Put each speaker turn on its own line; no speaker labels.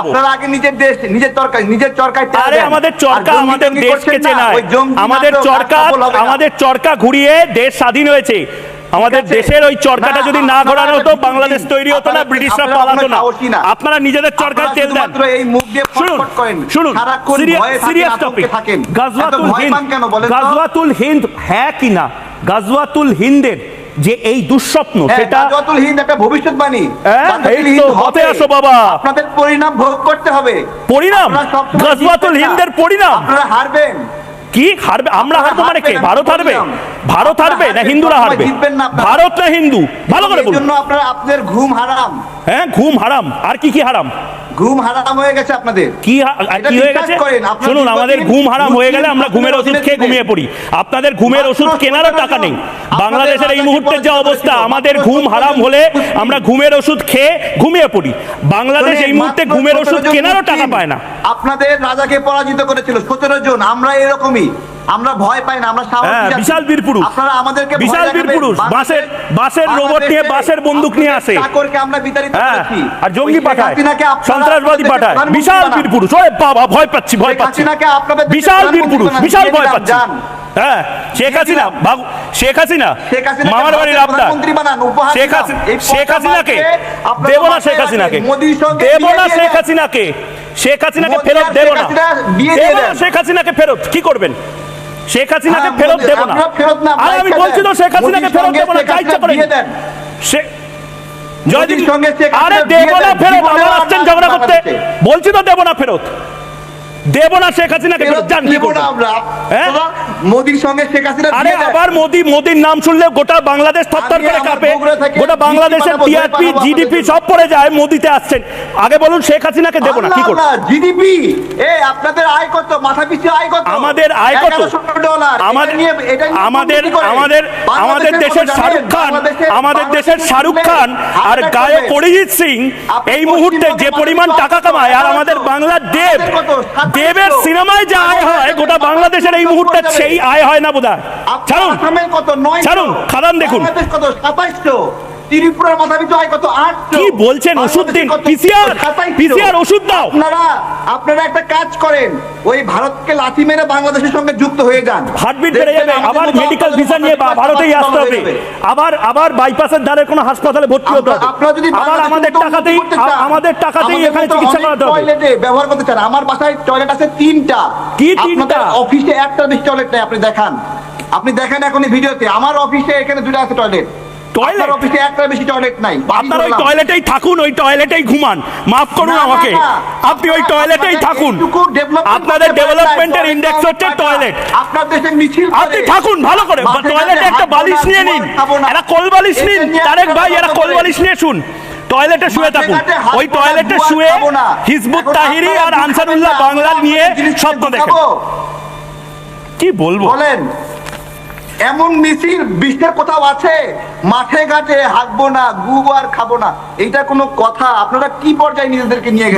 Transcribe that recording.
আপনারা আগে নিজের দেশ নিজের চরকায় নিজের চরকায়
আরে আমাদের চরকা আমাদের দেশকে চেনায়। আমাদের চরকা। আমাদের ঘুরিয়ে দেশ স্বাধীন হয়েছে। আমাদের দেশের ওই চরকাটা যদি না ঘোরানো হতো বাংলাদেশ তৈরি হতো না ব্রিটিশরা পালাতো না। আপনারা নিজেদের চরকায়
আপনারা
তেল দেন। শুনুন। শুনুন সিরিয়াস টপিক গাজওয়াতুল হিন্দ? গাজওয়াতুল হিন্দ হ্যাঁ কিনা গাজওয়াতুল হিন্দের যে এই দুঃস্বপ্ন
হ্যাঁ,
সেটা
গাজওয়াতুল হিন্দ একটা ভবিষ্যৎবাণী।
হ্যাঁ, এই তো, হতে আসো বাবা।
আপনাদের পরিণাম ভোগ করতে হবে।
পরিণাম? গাজওয়াতুল হিন্দের পরিণাম?
আপনারা হারবেন।
কি হারবে? আমরা হারবো মানে কে? ভারত হারবে? ভারত হারবে না হিন্দুরা হারবে? ভারত না হিন্দু? ভালো করে বলুন।
আপনারা আপনাদের ঘুম হারাম।
হ্যাঁ ঘুম হারাম। আর কি কি হারাম?
ঘুম হারাম হয়ে গেছে আপনাদের।
কি হয়ে গেছে? শুনুন আমাদের ঘুম হারাম হয়ে গেলে আমরা ঘুমের ওষুধ খেয়ে ঘুমিয়ে পড়ি। আপনাদের ঘুমের ওষুধ কেনারও টাকা নেই। বাংলাদেশের এই মুহূর্তের যে অবস্থা আমাদের ঘুম হারাম হলে আমরা ঘুমের ওষুধ খেয়ে ঘুমিয়ে পড়ি। বাংলাদেশ এই মুহূর্তে ঘুমের ওষুধ কেনারও টাকা পায় না।
আপনাদের রাজাকে পরাজিত করেছিল সতেরো জন আমরা এরকমই। আমরা ভয় পাই না আমরা
হ্যাঁ, বিশাল বীর পুরুষ।
আপনারা আমাদেরকে
বিশাল বীর পুরুষ। বাঁশের
বাংলাদেশে
রোবট নিয়ে, বাঁশের বন্দুক নিয়ে আসে।
চাকরকে আমরা বিতাড়িত
হ্যাঁ
করেছি।
আর জঙ্গি
শেখ
পাঠায়। সন্ত্রাসবাদী পাঠায়। বিশাল বীর পুরুষ। ওরে বাবা ভয় পাচ্ছি ভয় পাচ্ছি। বিশাল বীর পুরুষ বিশাল ভয় পাচ্ছি। হ্যাঁ শেখ হাসিনা শেখ হাসিনা মামার বাড়ির
উপহার
শেখ হাসিনা শেখ হাসিনাকে? দেব না শেখ। হাসিনাকে। দেব না শেখ হাসিনাকে। শেখ হাসিনাকে ফেরত দেব না। শেখ হাসিনাকে ফেরত। কি করবেন? শেখ হাসিনাকে
হ্যাঁ,
ফেরত দেব না। আর আমি বলছি তো শেখ হাসিনাকে ফেরত দেব না যা ইচ্ছা করে।
মোদির
জয়দীপ
সঙ্গে শেখ
আরে দেব না ফেরত আবার আসছেন ঝগড়া করতে। বলছি তো দেব না ফেরত। দেব না শেখ হাসিনাকে ফেরত
ফেরত
যান কি
দেব না
করবেন
আমরা।
হ্যাঁ?
মোদির সঙ্গে শেখ হাসিনা
আরে আবার মোদি মোদির নাম শুনলে গোটা বাংলাদেশ থরথর করে কাঁপে। গোটা বাংলাদেশের টিআরপি জিডিপি সব পড়ে যায় মোদিতে আসছেন। আগে বলুন শেখ হাসিনাকে দেব না কি করব
জিডিপি এ আপনাদের আয় কত? মাথা পিছু আয় কত?
আমাদের আয় কত? আমাদের দেশের শাহরুখ খান আমাদের দেশের শাহরুখ খান আর গায়ক অরিজিৎ সিং এই মুহূর্তে যে পরিমাণ টাকা? কামায় আর আমাদের বাংলার দেব। দেবের সিনেমায় যে আয় হয় গোটা বাংলাদেশের এই মুহূর্তে সেই আয় হয় না বোধহয়
আপনার
ছাড়ুন
কত নয়
ছাড়ুন, খাদান দেখুন।
কত সাতাইশশো ত্রিপুরার মাথা পিছু আয় কত আটশো
কি বলছেন? ওষুধ দিন। PCR, PCR ওষুধ দাও।
আপনারা আপনারা একটা কাজ করেন ওই ভারতকে লাথি মেরে বাংলাদেশের সঙ্গে যুক্ত হয়ে যান
হার্টবিট বেড়ে যাবে আবার মেডিকেল ভিসা নিয়ে ভারতেই আসতে হবে আবার আবার বাইপাসের ধারে কোনো হাসপাতালে ভর্তি হতে হবে
আপনারা- যদি
আবার আমাদের টাকাতেই আমাদের টাকাতেই এখানে চিকিৎসা করাতে হবে
টয়লেটে ব্যবহার করতে চান আমার বাসায় টয়লেট আছে তিনটা।
কি তিনটা?
অফিসে একটা বেশি টয়লেট নেই আপনি দেখান। আপনি দেখেন এখন এই ভিডিওতে আমার অফিসে এখানে দুটো আছে টয়লেট
Toilet?
অফিসে একটা বেশি টয়লেট নাই
আপনার ওই টয়লেটেই থাকুন ওই টয়লেটেই ঘুমান। মাফ করুন
না, না,
আমাকে। আপনি ওই টয়লেটেই
আপনাদের
থাকুন।
এইটুকু
আপনাদের
করতে পারেন না,
ডেভেলপমেন্টের ইন্ডেক্স হচ্ছে টয়লেট
আপনার দেশে মিছিল
আপনি থাকুন ভালো করে। টয়লেটে একটা বালিশ নিয়ে নিন। কোল বালিশ নিন। তারেক ভাই এরা কোল বালিশ নিয়ে শুন। টয়লেটে শুয়ে থাকুন। ওই টয়লেটে শুয়ে। হিজবুত তাহিরি আর আনসারুল্লাহ বাংলা নিয়ে স্বপ্ন
দেখো
দেখেন। কি বলব?
বলেন এমন মিছিল বিশ্বের কোথাও আছে? মাঠে ঘাটে হাঁকবো না গু আর খাব না। এইটা কোনো কথা? আপনারা কি পর্যায়ে নিজেদেরকে নিয়ে